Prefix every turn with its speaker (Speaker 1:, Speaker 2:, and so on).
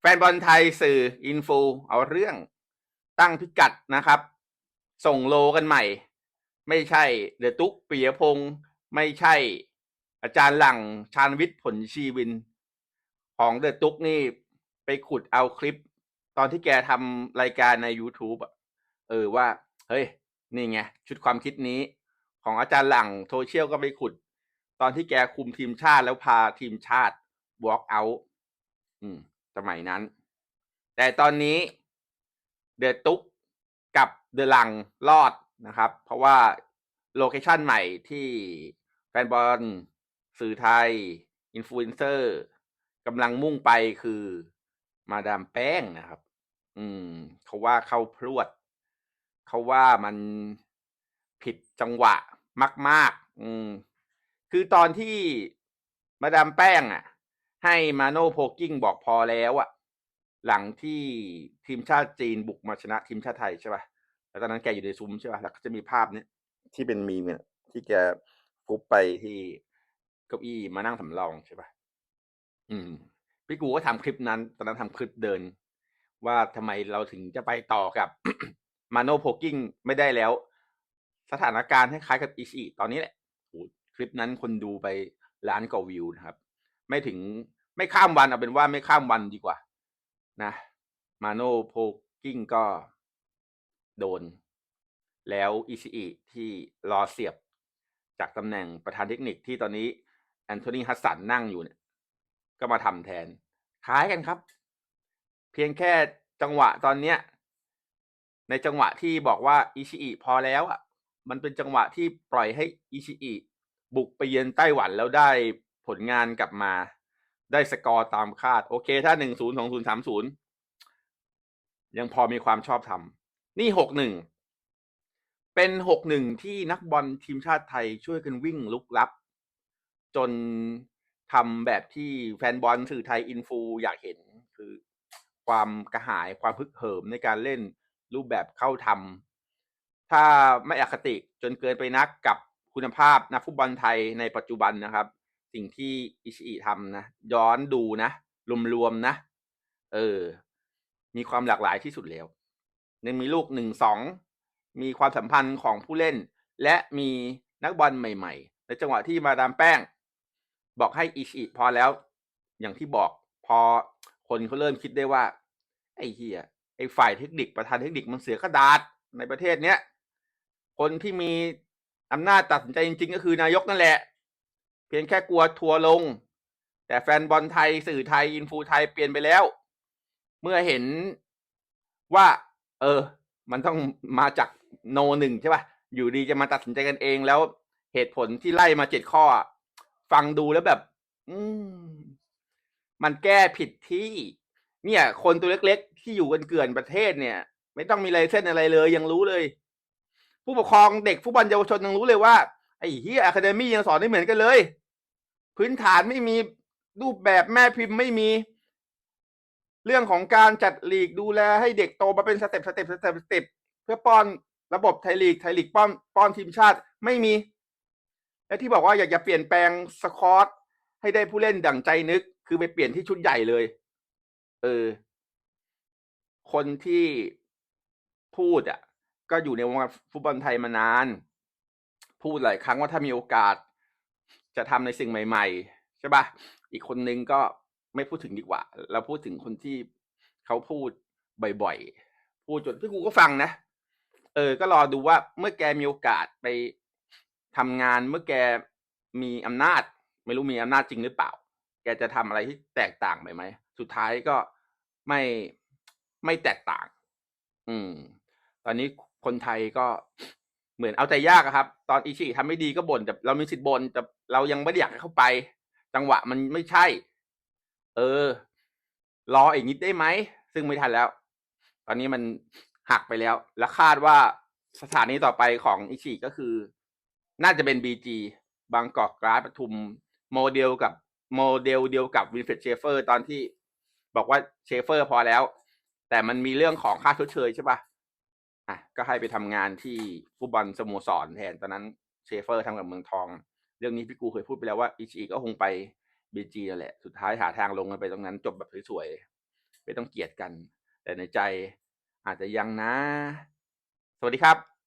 Speaker 1: แฟนบอลไทยสื่ออินฟูเอาเรื่องตั้งพิกัดนะครับ ส่งโลกันใหม่ ไม่ใช่เดอะตุ๊กปียพงศ์ไม่ใช่อาจารย์หลังชาญวิทย์ผลชีวิน ของเดอะตุ๊กนี่ไปขุดเอาคลิป ตอนที่แกทำรายการใน YouTube อะเออว่า เฮ้ย นี่ไง ชุดความคิดนี้ ของอาจารย์หลังโซเชียลก็ไปขุด ตอนที่แกคุมทีมชาติแล้วพาทีมชาติ walk out อืม สมัยนั้น แต่ตอนนี้เดอะตุ๊กกับเดอะลังรอดนะครับ เพราะว่าโลเคชันใหม่ที่แฟนบอลสื่อไทย อินฟลูเอนเซอร์กำลังมุ่งไปคือมาดามแป้งนะครับ อืม เขาว่าเข้าพรวด เขาว่ามันผิดจังหวะมาก ๆ อืม คือตอนที่มาดามแป้งอะ ให้มาโนโพกิ้งบอกพอแล้วอะหลังที่ทีมชาติจีนบุกมาชนะทีมชาติไทยใช่ป่ะแล้วตอนนั้นแกอยู่ในซุ้มใช่ป่ะแล้วก็จะมีภาพเนี้ยที่เป็นมีมเนี่ยที่แกฟุบไปที่เก้าอี้มานั่งสำรองใช่ป่ะอืม พี่กูก็ทำคลิปนั้น ตอนนั้นทำคลิปเดิน ว่าทำไมเราถึงจะไปต่อกับมาโนโพกิ้งไม่ได้แล้ว สถานการณ์คล้ายๆกับอีซีตอนนี้แหละคลิปนั้นคนดูไปล้านกว่าวิวนะครับ ไม่ถึง ไม่ข้ามวันเอาเป็นว่าไม่ข้ามวันดีกว่า นะ มาโนโพกิ้งก็โดน แล้วอีซีที่รอเสียบจากตำแหน่งประธานเทคนิคที่ตอนนี้แอนโทนีฮัสสันนั่งอยู่เนี่ย ก็มาทำแทนคล้ายกันครับ เพียงแค่จังหวะตอนเนี้ย ในจังหวะที่บอกว่าอิชิอิพอแล้วอะ มันเป็นจังหวะที่ปล่อยให้อิชิอิบุกไปเยือนไต้หวันแล้วได้ผลงานกลับมา ได้สกอร์ตามคาด โอเค ถ้าหนึ่งศูนย์สองศูนย์สามศูนย์ยังพอมีความชอบธรรมนี่หกหนึ่งเป็นหกหนึ่งที่นักบอลทีมชาติไทยช่วยกันวิ่งลุกลับ จนทำแบบที่แฟนบอลสื่อไทยอินฟูอยากเห็นคือ ความกระหายความพึกเหิมในการเล่นรูปแบบเข้าทำถ้าไม่อคติจนเกินไปนักกับคุณภาพนักฟุตบอลไทยในปัจจุบันนะครับ สิ่งที่อิชิอิทำนะ ย้อนดูนะรวมๆนะ เออ มีความหลากหลายที่สุดแล้วหนึ่งมีลูกหนึ่งสองมีความสัมพันธ์ของผู้เล่น และมีนักบอลใหม่ๆ ในจังหวะที่มาดามแป้ง บอกให้อิชิพอแล้ว อย่างที่บอกพอคนเขาเริ่มคิดได้ว่า ไอ้เฮียไอ้ฝ่ายเทคนิคประธานเทคนิคมันเสียกระดาษในประเทศเนี้ยคนที่มีอำนาจตัดสินใจจริง ๆ ก็คือนายกนั่นแหละ เพียงแค่กลัวทัวร์ลง แต่แฟนบอลไทยสื่อไทย อินฟูไทยเปลี่ยนไปแล้ว เมื่อเห็นว่า เออ มันต้องมาจากโนหนึ่งใช่ป่ะ อยู่ดีจะมาตัดสินใจกันเองแล้วเหตุผลที่ไล่มาเจ็ดข้อ ฟังดูแล้วแบบ อืม มันแก้ผิดที่ เนี่ย คนตัวเล็กๆ ที่อยู่กันเกลื่อนประเทศเนี่ย ไม่ต้องมีลายเส้นอะไรเลย ยังรู้เลย ผู้ปกครองเด็กฟุตบอลเยาวชนยังรู้เลยว่า ไอ้เฮียอะคาเดมี่ยังสอนได้เหมือนกันเลย พื้นฐานไม่มีรูปแบบแม่พิมพ์ไม่มี เรื่องของการจัดลีกดูแลให้เด็กโตมาเป็นสเต็ปสเต็ปสเต็ปสเต็ปเพื่อป้อนระบบไทยลีกไทยลีกป้อนป้อนทีมชาติไม่มี และที่บอกว่าอยากจะเปลี่ยนแปลงสคอตให้ได้ผู้เล่นดั่งใจนึก คือไปเปลี่ยนที่ชุดใหญ่เลย เออ คนที่พูดอะ ก็อยู่ในวงการฟุตบอลไทยมานาน พูดหลายครั้งว่าถ้ามีโอกาส จะทำในสิ่งใหม่ ๆ ใช่ปะอีกคนนึงก็ไม่พูดถึงดีกว่า เราพูดถึงคนที่เขาพูดบ่อยๆ พูดจนพี่กูก็ฟังนะ เออ ก็รอดูว่าเมื่อแกมีโอกาสไปทำงานเมื่อแกมีอำนาจ ไม่รู้มีอำนาจจริงหรือเปล่า แกจะทำอะไรที่แตกต่างไปไหม สุดท้ายก็ไม่ไม่แตกต่าง อืม ตอนนี้คนไทยก็ เหมือนเอาใจยากอะครับ ตอนอิชิทำไม่ดีก็บ่นแต่เรามีสิทธิ์บ่นแต่เรายังไม่ได้อยากเข้าไป จังหวะมันไม่ใช่ เออ รออีกนิดได้ไหม ซึ่งไม่ทันแล้ว ตอนนี้มันหักไปแล้ว และคาดว่าสถานีต่อไปของอิชิก็คือ น่าจะเป็นบีจีบางกอกกราสปทุม โมเดลกับโมเดลเดียวกับวินเฟดเชฟเฟอร์ตอนที่บอกว่าเชฟเฟอร์พอแล้ว แต่มันมีเรื่องของค่าชดเชยใช่ปะ อะก็ให้ไปทำงานที่ฟุตบอลสโมสรแทนตอนนั้นเชฟเฟอร์ทำกับเมืองทอง เรื่องนี้พี่กูเคยพูดไปแล้วว่าอิชิก็คงไปบีจีนั่นแหละ สุดท้ายหาทางลงกันไปตรงนั้น จบแบบสวยๆไม่ต้องเกลียดกัน แต่ในใจอาจจะยังนะ สวัสดีครับ